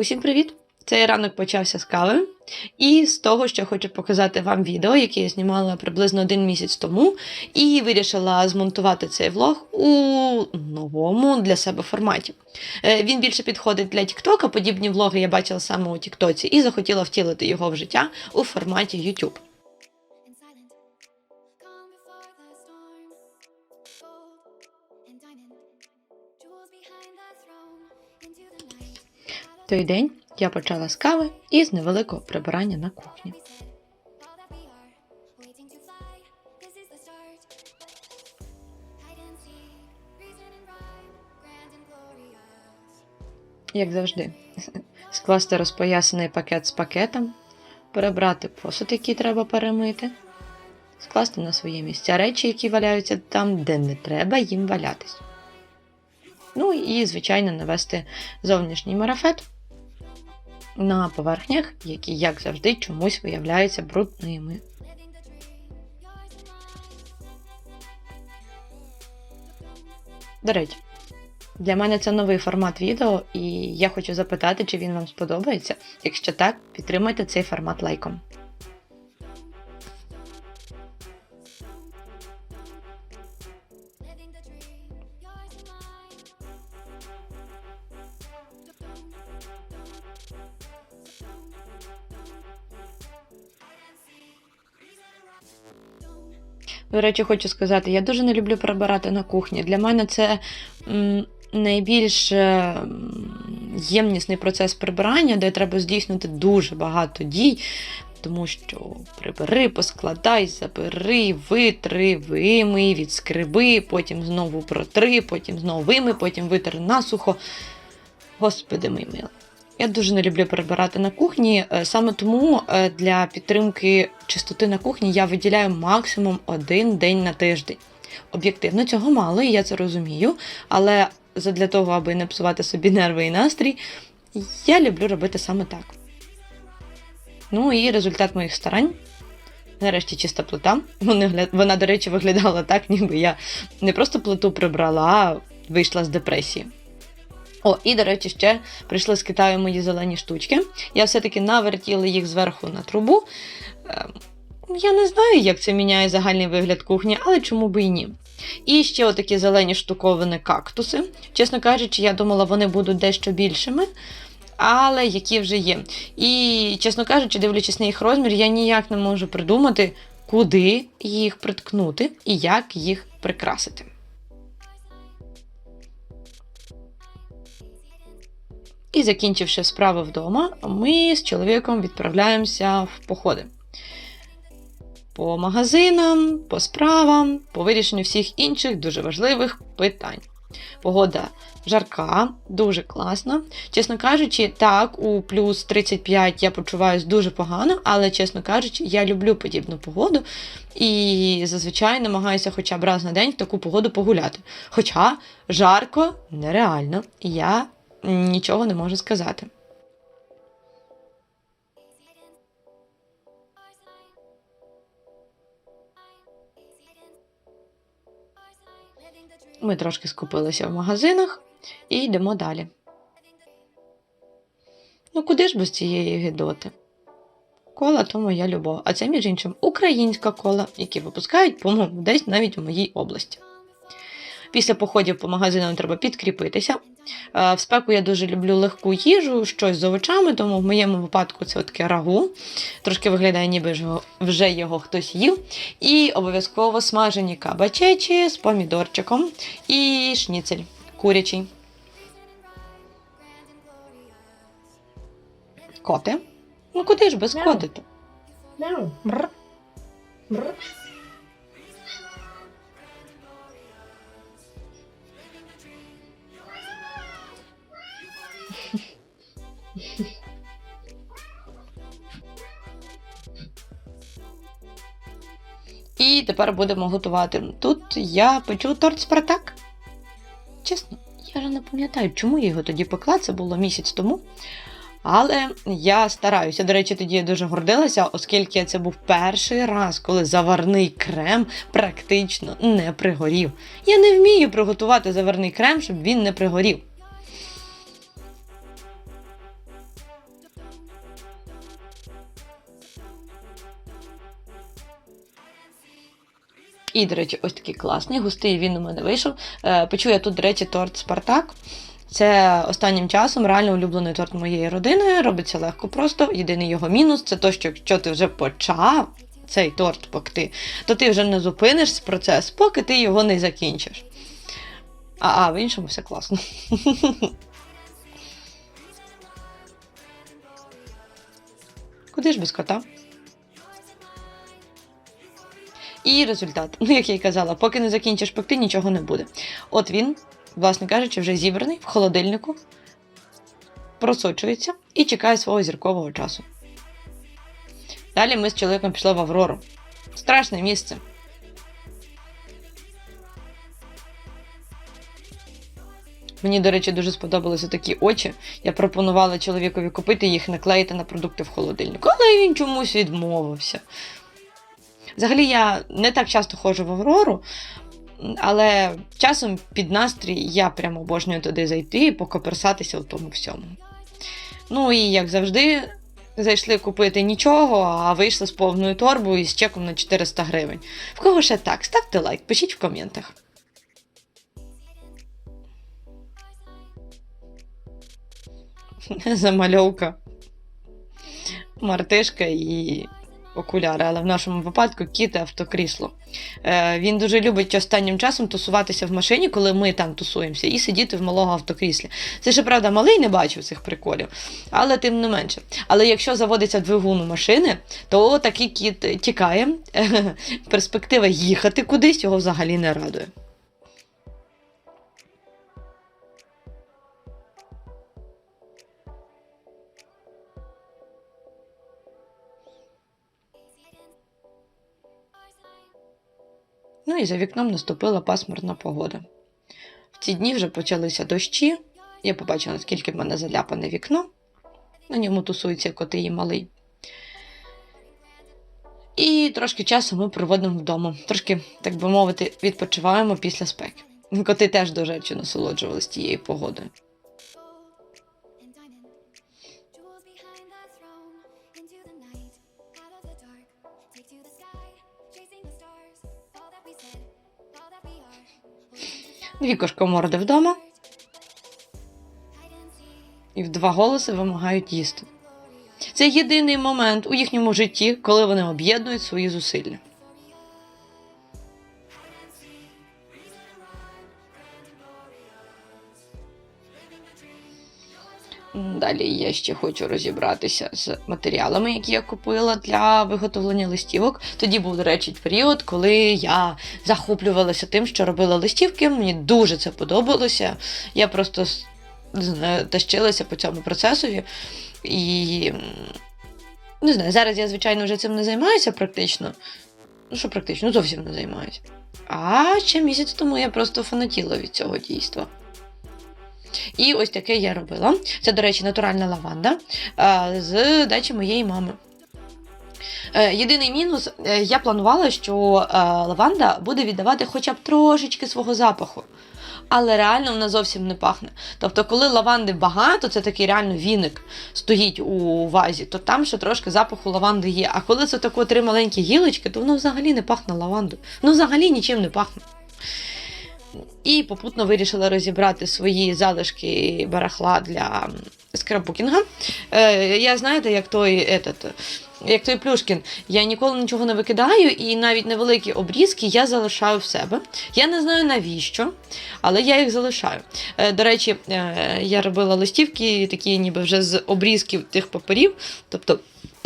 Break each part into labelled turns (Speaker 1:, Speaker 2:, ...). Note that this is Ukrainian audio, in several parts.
Speaker 1: Усім привіт! Цей ранок почався з кави, і з того, що хочу показати вам відео, яке я знімала приблизно один місяць тому, і вирішила змонтувати цей влог у новому для себе форматі. Е, Він більше підходить для Тіктока, подібні влоги я бачила саме у Тіктоці і захотіла втілити його в життя у форматі YouTube. Той день я почала з кави і з невеликого прибирання на кухні. як завжди, скласти розпоясаний пакет з пакетом, перебрати посуд, який треба перемити, скласти на своє місця речі, які валяються там, де не треба їм валятись. Ну і, звичайно, навести зовнішній марафет на поверхнях, які, як завжди, чомусь виявляються брудними. До речі, для мене це новий формат відео, і я хочу запитати, чи він вам сподобається. Якщо так, підтримайте цей формат лайком. До речі, хочу сказати, я дуже не люблю прибирати на кухні. Для мене це найбільш е, ємнісний процес прибирання, де треба здійснити дуже багато дій. Тому що прибери, поскладай, забери, витри, вимий, відскреби, потім знову протри, потім знову вимий, потім витри насухо. Господи мій милий. Я дуже не люблю прибирати на кухні. е, Саме тому е, для підтримки чистоти на кухні я виділяю максимум один день на тиждень. Об'єктивно цього мало, і я це розумію. Але задля того, аби не псувати собі нерви і настрій, я люблю робити саме так. Ну і результат моїх старань. Нарешті чиста плита. Вона, до речі, виглядала так, ніби я не просто плиту прибрала, а вийшла з депресії. О, і, до речі, ще прийшли з Китаю мої зелені штучки. Я все-таки навертіла їх зверху на трубу. Ем, Я не знаю, як це міняє загальний вигляд кухні, але чому би і ні. І ще отакі зелені штуковини кактуси. Чесно кажучи, я думала, вони будуть дещо більшими, але які вже є. І, чесно кажучи, дивлячись на їх розмір, я ніяк не можу придумати, куди їх приткнути і як їх прикрасити. І закінчивши справи вдома, ми з чоловіком відправляємося в походи. По магазинам, по справам, по вирішенню всіх інших дуже важливих питань. Погода жарка, дуже класна. Чесно кажучи, так, у плюс 35 я почуваюся дуже погано, але, чесно кажучи, я люблю подібну погоду і зазвичай намагаюся хоча б раз на день в таку погоду погуляти. Хоча жарко нереально, я нічого не можу сказати. Ми трошки скупилися в магазинах і йдемо далі. Ну куди ж без цієї гидоти? Кола то моя любов. А це, між іншим, українська кола, які випускають, по-моєму, десь навіть у моїй області. Після походів по магазинам треба підкріпитися. Е, В спеку я дуже люблю легку їжу, щось з овочами, тому в моєму випадку це таке рагу. Трошки виглядає, ніби вже його хтось їв. І обов'язково смажені кабачечі з помідорчиком і шніцель курячий. Коти? Ну куди ж без
Speaker 2: Мяу.
Speaker 1: коти-то?
Speaker 2: Мяу. Мр. Мр.
Speaker 1: І тепер будемо готувати. Тут я печу торт Спартак. Чесно, я вже не пам'ятаю, чому я його тоді пекла, це було місяць тому. Але я стараюся. До речі, тоді я дуже гордилася, оскільки це був перший раз, коли заварний крем практично не пригорів. Я не вмію приготувати заварний крем, щоб він не пригорів. І, до речі, ось такий класний, густий він у мене вийшов. Е, Печу я тут, до речі, торт Спартак. Це останнім часом реально улюблений торт моєї родини. Робиться легко просто. Єдиний його мінус це те, що якщо ти вже почав цей торт пекти, то ти вже не зупиниш процес, поки ти його не закінчиш. А, а в іншому все класно. Куди ж без кота? І результат. Ну, як я й казала, поки не закінчиш пекти, нічого не буде. От він, власне кажучи, вже зібраний в холодильнику, просочується і чекає свого зіркового часу. Далі ми з чоловіком пішли в Аврору. Страшне місце. Мені, до речі, дуже сподобалися такі очі. Я пропонувала чоловікові купити їх, наклеїти на продукти в холодильнику, але він чомусь відмовився. Взагалі, я не так часто ходжу в Аврору, але часом під настрій я прямо обожнюю туди зайти і покоперсатися у тому всьому. Ну і як завжди, зайшли купити нічого, а вийшли з повною торбою і з чеком на 400 гривень. В кого ще так? Ставте лайк, пишіть в коментах. Замальовка. Мартишка і окуляри, але в нашому випадку кіт автокрісло. Е, він дуже любить останнім часом тусуватися в машині, коли ми там тусуємося, і сидіти в малого автокріслі. Це ще правда, малий не бачив цих приколів, але тим не менше. Але якщо заводиться двигун у машини, то такий кіт тікає. Перспектива їхати кудись його взагалі не радує. Ну і за вікном наступила пасмурна погода. В ці дні вже почалися дощі. Я побачила, наскільки в мене заляпане вікно. На ньому тусуються коти і малий. І трошки часу ми проводимо вдома. Трошки, так би мовити, відпочиваємо після спеки. Коти теж, до речі, насолоджувалися тією погодою. Дві кошкоморди вдома і в два голоси вимагають їсти. Це єдиний момент у їхньому житті, коли вони об'єднують свої зусилля. Далі я ще хочу розібратися з матеріалами, які я купила для виготовлення листівок. Тоді був, до речі, період, коли я захоплювалася тим, що робила листівки. Мені дуже це подобалося. Я просто тащилася по цьому процесові. І не знаю, зараз я, звичайно, вже цим не займаюся практично. Ну, що практично, зовсім не займаюся. А ще місяць тому я просто фанатіла від цього дійства. І ось таке я робила. Це, до речі, натуральна лаванда з дачі моєї мами. Е, Єдиний мінус, е, я планувала, що е, лаванда буде віддавати хоча б трошечки свого запаху. Але реально вона зовсім не пахне. Тобто, коли лаванди багато, це такий реально віник стоїть у вазі, то там ще трошки запаху лаванди є. А коли це тако три маленькі гілочки, то воно взагалі не пахне лавандою. Ну, взагалі нічим не пахне. І попутно вирішила розібрати свої залишки барахла для скраббукінга. Е, я знаєте, як той, етот, як той Плюшкін, я ніколи нічого не викидаю, і навіть невеликі обрізки я залишаю в себе. Я не знаю навіщо, але я їх залишаю. Е, до речі, е, я робила листівки, такі ніби вже з обрізків тих паперів. Тобто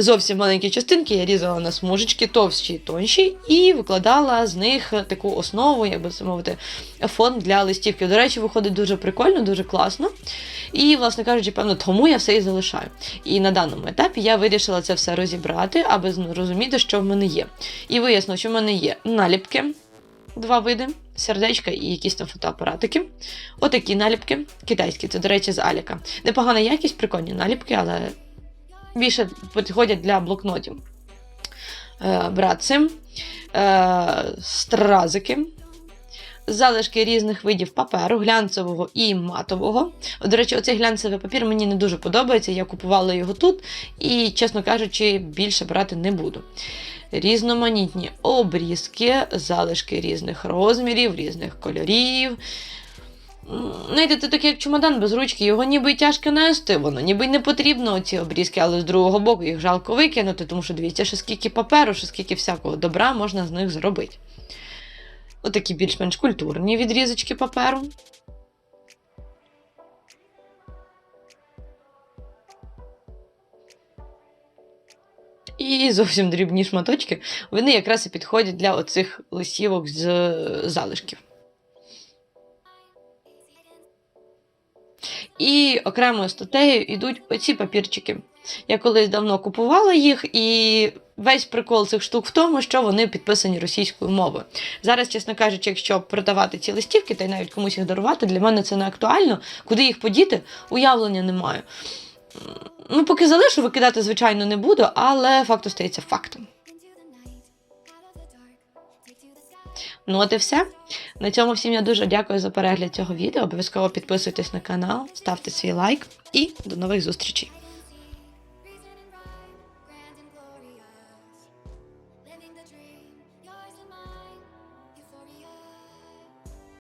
Speaker 1: зовсім маленькі частинки я різала на смужечки, товщі і тонші, і викладала з них таку основу, як би це мовити, фон для листівки. До речі, виходить дуже прикольно, дуже класно. І, власне кажучи, певно, тому я все і залишаю. І на даному етапі я вирішила це все розібрати, аби зрозуміти, що в мене є. І вияснило, що в мене є наліпки, два види, сердечка і якісь там фотоапаратики. Отакі наліпки, китайські, це, до речі, з Аліка. Непогана якість, прикольні наліпки, але більше підходять для блокнотів. Е, братці, е, стразики, залишки різних видів паперу, глянцевого і матового. До речі, оцей глянцевий папір мені не дуже подобається. Я купувала його тут і, чесно кажучи, більше брати не буду. різноманітні обрізки, залишки різних розмірів, різних кольорів. Знаєте, це таке як чемодан без ручки, його ніби тяжко нести, воно ніби не потрібно ці обрізки, але з другого боку їх жалко викинути, тому що дивіться, що скільки паперу, що скільки всякого добра можна з них зробити. Отакі більш-менш культурні відрізочки паперу. І зовсім дрібні шматочки, вони якраз і підходять для оцих листівок з е, залишків. І окремою статтею йдуть оці папірчики. Я колись давно купувала їх, і весь прикол цих штук в тому, що вони підписані російською мовою. Зараз, чесно кажучи, якщо продавати ці листівки та й навіть комусь їх дарувати, для мене це не актуально. Куди їх подіти, уявлення не маю. Ну, поки залишу, викидати, звичайно, не буду, але факт остається фактом. Ну, от і все. На цьому всім я дуже дякую за перегляд цього відео. Обов'язково підписуйтесь на канал, ставте свій лайк і до нових зустрічей.